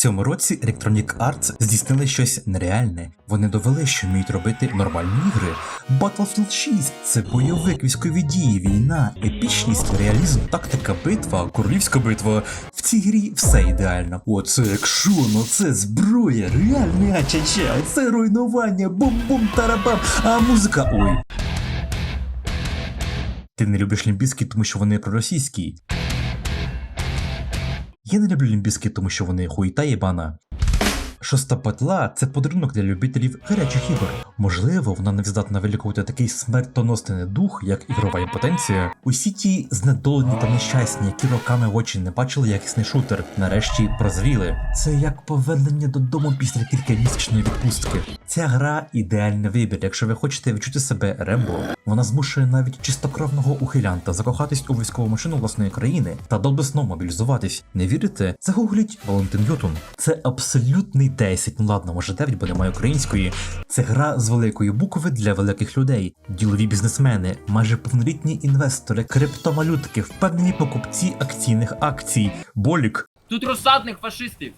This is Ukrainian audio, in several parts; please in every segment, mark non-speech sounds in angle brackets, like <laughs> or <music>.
цьому році Electronic Arts здійснили щось нереальне. Вони довели, що вміють робити нормальні ігри. Battlefield 6 це бойовик, військові дії, війна, епічність, реалізм, тактика, битва, королівська битва. В цій грі все ідеально. Оце екшон, оце зброя, реальний ачача, це руйнування, бум-бум, тарабам, а музика. Ой. Ти не любиш лімбіски, тому що вони проросійські. Я не люблю лімбіски, тому що вони хуйта єбана. Шоста петла це подарунок для любителів гарячих ігор. Можливо, вона не здатна вилікувати такий смертоносний недух, як ігрова імпотенція. Усі ті знедолені та нещасні, які роками в очі не бачили якісний шутер, нарешті прозріли. Це як повернення додому після кількамісячної відпустки. Ця гра ідеальний вибір, якщо ви хочете відчути себе Рембо. Вона змушує навіть чистокровного ухилянта закохатись у військову машину власної країни та доблесно мобілізуватись. Не вірите? Загугліть Валентин Ютун. Це абсолютний 10, ну ладно, може 9, бо немає української. Це гра з великої букви для великих людей, ділові бізнесмени, майже повнолітні інвестори, криптовалютки, впевнені покупці акційних акцій, болік. Тут розсадник фашистів.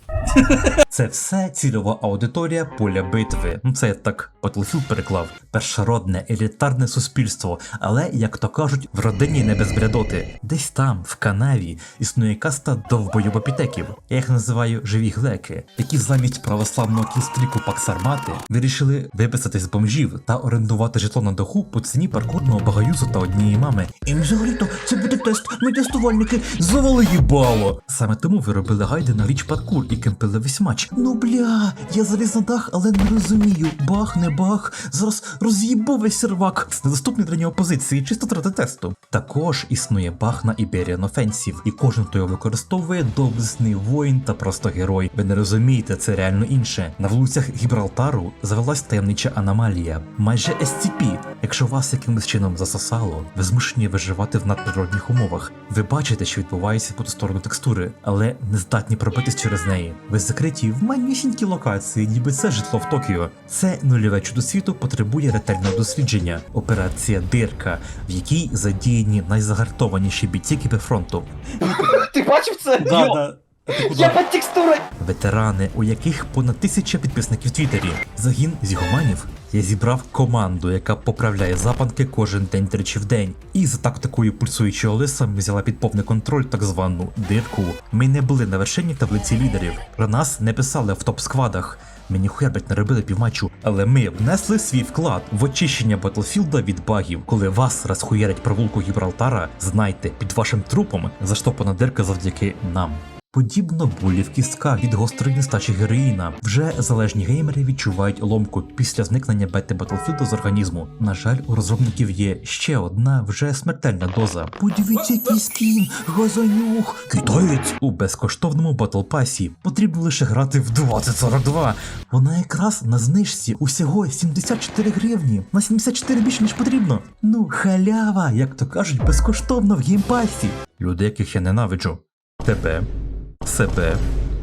Це все цільова аудиторія поля битви. Ну це я так Battlefield переклав. Першородне, елітарне суспільство, але, як то кажуть, в родині не без бредоти. Десь там, в канаві, існує каста довбойобопітеків. Я їх називаю живі глеки, які замість православного кінстріку Паксармати вирішили виписати з бомжів та орендувати житло на даху по ціні паркурного багаюзу та однієї мами. І взагалі-то це буде тест. Ми тестувальники завали їбало. Саме тому ви робили гайди на річ паркур і кемпили весь матч. Ну бля, я заліз на дах, але не розумію. Бах, не бах. Зараз роз'їбу весь сервак. Це недоступний для нього позиції, чисто трати тесту. Також існує баг на Iberian Offensive, і кожен, хто його використовує, доблесний воїн та просто герой. Ви не розумієте, це реально інше. На вулицях Гібралтару завелась таємнича аномалія, майже SCP. Якщо вас якимось чином засосало, ви змушені виживати в надприродних умовах. Ви бачите, що відбувається по ту сторону текстури, але не здатні пробитись через неї. Ви закриті в манюсінькій локації, ніби це житло в Токіо. Це нульове чудо світу потребує ретельного дослідження. Операція Дирка, в якій задіяні найзагартованіші бійці кіберфронту. Ти бачив це? Йо, Я під текстурою. Ветерани, у яких понад тисяча підписників в Твіттері. Загін зігоманів. Я зібрав команду, яка поправляє запанки кожен день тричі в день. І за тактикою пульсуючого лиса ми взяла під повний контроль так звану дирку. Ми не були на вершині таблиці лідерів. Про нас не писали в топ-сквадах. Ми ніхуя не робили півматчу, але ми внесли свій вклад в очищення Батлфілда від багів. Коли вас розхуярять провулку Гібралтара, знайте, під вашим трупом заштопана дирка завдяки нам. Подібно болі в кістках від гострої нестачі героїна. Вже залежні геймери відчувають ломку після зникнення бети Battlefield з організму. На жаль, у розробників є ще одна вже смертельна доза. Подивіться, який скін, газанюх, китаєць у безкоштовному Battle Pass. Потрібно лише грати в 2042. Вона якраз на знижці усього 74 гривні. На 74 більше ніж потрібно. Ну, халява, як то кажуть, безкоштовно в геймпасі. Люди, яких я ненавиджу. Тебе себе,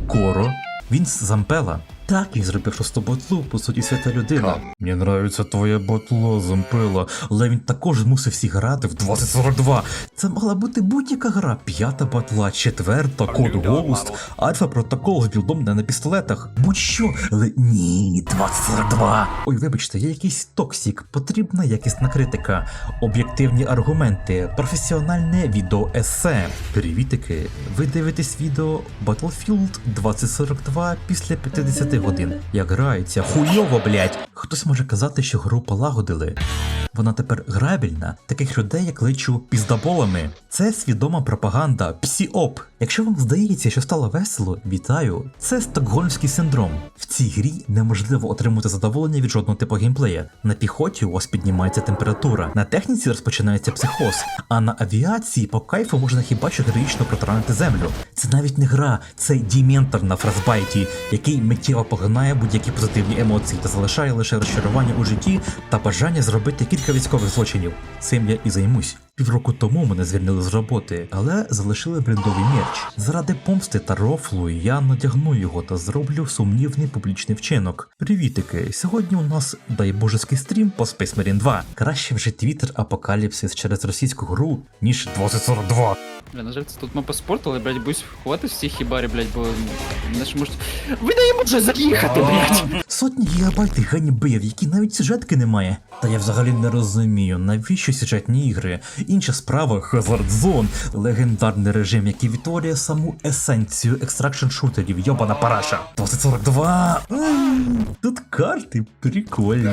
Коро, він з Зампела. Так він зробив шосту ботлу, по суті, свята людина. Мені нравиться твоє ботло, Зампела, але він також мусив всі грати в 2042. Це могла бути будь-яка гра. П'ята батла, четверта, код Ghost, альфа протокол з білдом не на пістолетах. Будь-що, але ні, 2042. Ой, вибачте, я якийсь токсік, потрібна якісна критика, об'єктивні аргументи, професіональне відео есе. Привітики, ви дивитесь відео Battlefield 2042 після 50 годин. Як грається, хуйово, блять. Хтось може казати, що гру полагодили. Вона тепер грабільна, таких людей я кличу піздаболами. Це свідома пропаганда, псіоп. Якщо вам здається, що стало весело, вітаю. Це стокгольмський синдром. В цій грі неможливо отримати задоволення від жодного типу геймплея. На піхоті у вас піднімається температура, на техніці розпочинається психоз, а на авіації по кайфу можна хіба що героїчно протаранити землю. Це навіть не гра, це діментор на фразбайті, який миттєво поглинає будь-які позитивні емоції та залишає лише розчарування у житті та бажання зробити кілька військових злочинів. Цим я і займусь. Півроку тому мене звільнили з роботи, але залишили брендовий мерч. Заради помсти та рофлу я надягну його та зроблю сумнівний публічний вчинок. Привітики! Сьогодні у нас дай божеский стрім по Space Marine 2. Краще вже твіттер апокаліпсис через російську гру, ніж 2042. Бля, на жаль, це тут мапа спорту, але, блядь, боюсь ховатись в цій хібарі, блядь, бо мене ж можуть. Ви не може заїхати, блядь! Сотні гігабайт ганьби, в які навіть сюжетки немає. Та я взагалі не розумію, навіщо сюжетні ігри. Інша справа Hazard Zone, легендарний режим, який відтворює саму есенцію екстракшн шутерів, йобана параша. 2042. М, Тут карти прикольні.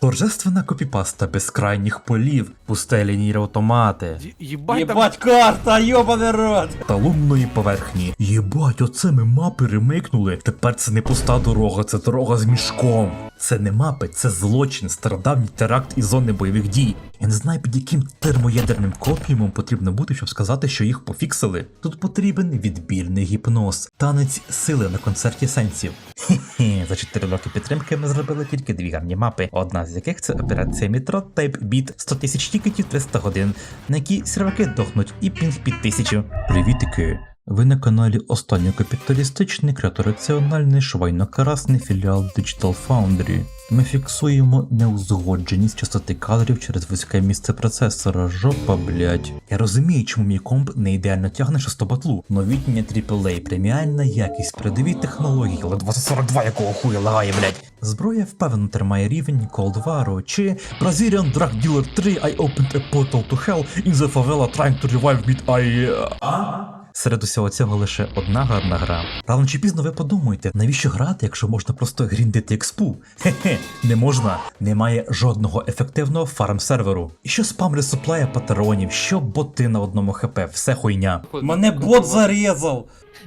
Торжественна копіпаста безкрайніх полів, пустелі нір автомати. Єбать карта, йобаний рот! та лунної поверхні. Єбать, оце ми мапи ремейкнули. Тепер це не пуста дорога, це дорога з мішком. Це не мапи, це злочин, стародавній теракт із зони бойових дій. Я не знаю, під яким термоядерним копіумом потрібно бути, щоб сказати, що їх пофіксили. Тут потрібен відбірний гіпноз, танець сили на концерті сенсів. Хе-хе, за 4 роки підтримки ми зробили тільки дві гарні мапи, одна з яких це операція Метро Type Beat 100 тисяч тікетів 300 годин, на які серваки дохнуть і пінг під тисячу. Привітики! Ви на каналі останній капіталістичний креатораціональний швайно-карасний філіал Digital Foundry. Ми фіксуємо неузгодженість частоти кадрів через вузьке місце процесора. Жопа, блять. Я розумію, чому мій комп не ідеально тягне шестобатлу. Новітня AAA, преміальна якість, передові технології, але 2042 якого хуя лагає, блять. Зброя впевнено тримає рівень Cold War чи Brazilian Drug Dealer 3 I opened a portal to hell in the favela trying to revive me I... Серед усього цього лише одна гарна гра. Рано чи пізно ви подумаєте, навіщо грати, якщо можна просто гріндити експу? Хе-хе, не можна, немає жодного ефективного фарм-серверу. І що спам ресуплає патронів, що боти на одному хп, все хуйня. Мене бот зарізав!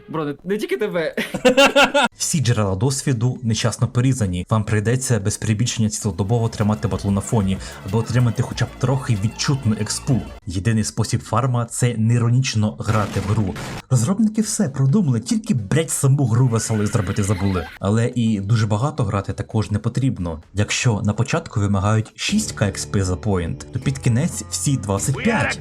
Бро, не, не тільки тебе. Всі джерела досвіду нечасно порізані. Вам прийдеться без прибільшення цілодобово тримати батлу на фоні, аби отримати хоча б трохи відчутну експу. Єдиний спосіб фарма це неіронічно грати в гру. Розробники все продумали, тільки блять саму гру веселою зробити забули. Але і дуже багато грати також не потрібно. Якщо на початку вимагають 6к експи за поінт, то під кінець всі 25.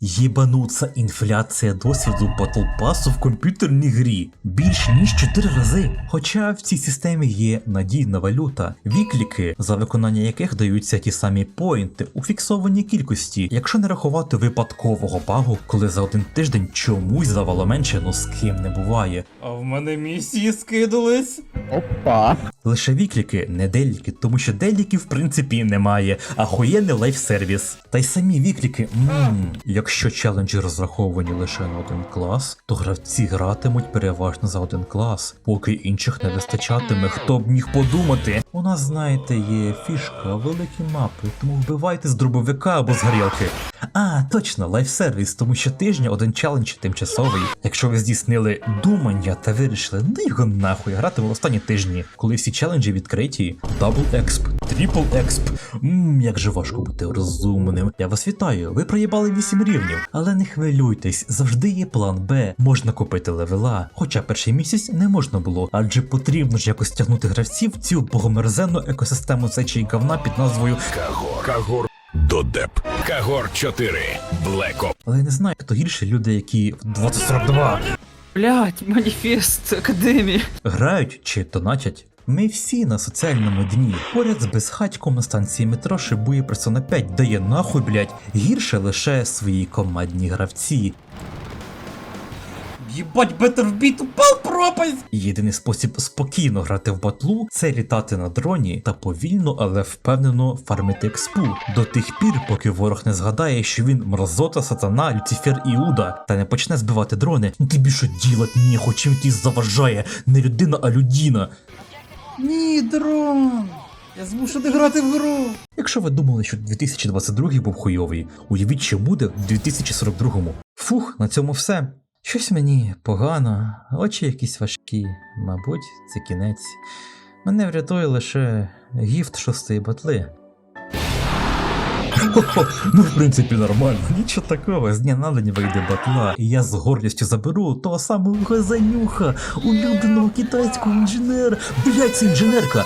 Єбануться інфляція досвіду Battle Pass в комп'ютерній грі більш ніж 4 рази. Хоча в цій системі є надійна валюта, вікліки, за виконання яких даються ті самі поінти у фіксованій кількості, якщо не рахувати випадкового багу, коли за один тиждень чомусь завало менше, ну з ким не буває. А в мене місії скидались. Опа. Лише вікліки, не деліки, тому що деліків в принципі немає, а хуєнний лайф-сервіс. Та й самі вікліки, ммм, якщо челенджі розраховані лише на один клас, то гравці гратимуть переважно за один клас, поки інших не вистачатиме, хто б міг подумати. У нас, знаєте, є фішка, великі мапи, тому вбивайте з дробовика або з горілки. А, точно, лайф-сервіс, тому що тижня один челендж тимчасовий. Якщо ви здійснили думання та вирішили, ну його нахуй, гратиму в останні тижні, коли всі челенджі відкриті, дабл експ, трипл експ. Ммм, як же важко бути розумним. Я вас вітаю, ви проїбали 8 рівнів, але не хвилюйтесь, завжди є план Б. Можна купити левела. Хоча перший місяць не можна було, адже потрібно ж якось тягнути гравців в цю богомерзенну екосистему сечі говна під назвою Кагор Кагор. Додеп. Кагор 4. Блекоп. Але я не знаю, хто гірше люди, які в 2042 Блядь, маніфест академії. грають чи донатять. Ми всі на соціальному дні. Поряд з безхатьком на станції метро шибує персона 5, дає нахуй, блять, гірше лише свої командні гравці. Єбать, Беттербіт упав пропасть! Єдиний спосіб спокійно грати в батлу це літати на дроні та повільно, але впевнено фармити експу до тих пір, поки ворог не згадає, що він мразота, сатана, Люцифер Іуда, та не почне збивати дрони. Тобі що ділать ніхо, чим ті заважає, не людина, а людина. Ні, дрон! Я змушений грати в гру! Якщо ви думали, що 2022 був хуйовий, уявіть, що буде в 2042-му. Фух, на цьому все. Щось мені погано, очі якісь важкі, мабуть, це кінець. Мене врятує лише гіфт шостої батли. <laughs> Ну в принципі нормально, нічого такого, з дня на день вийде батла, і я з гордістю заберу того самого газанюха, улюбленого китайського інженера. Блять, це інженерка!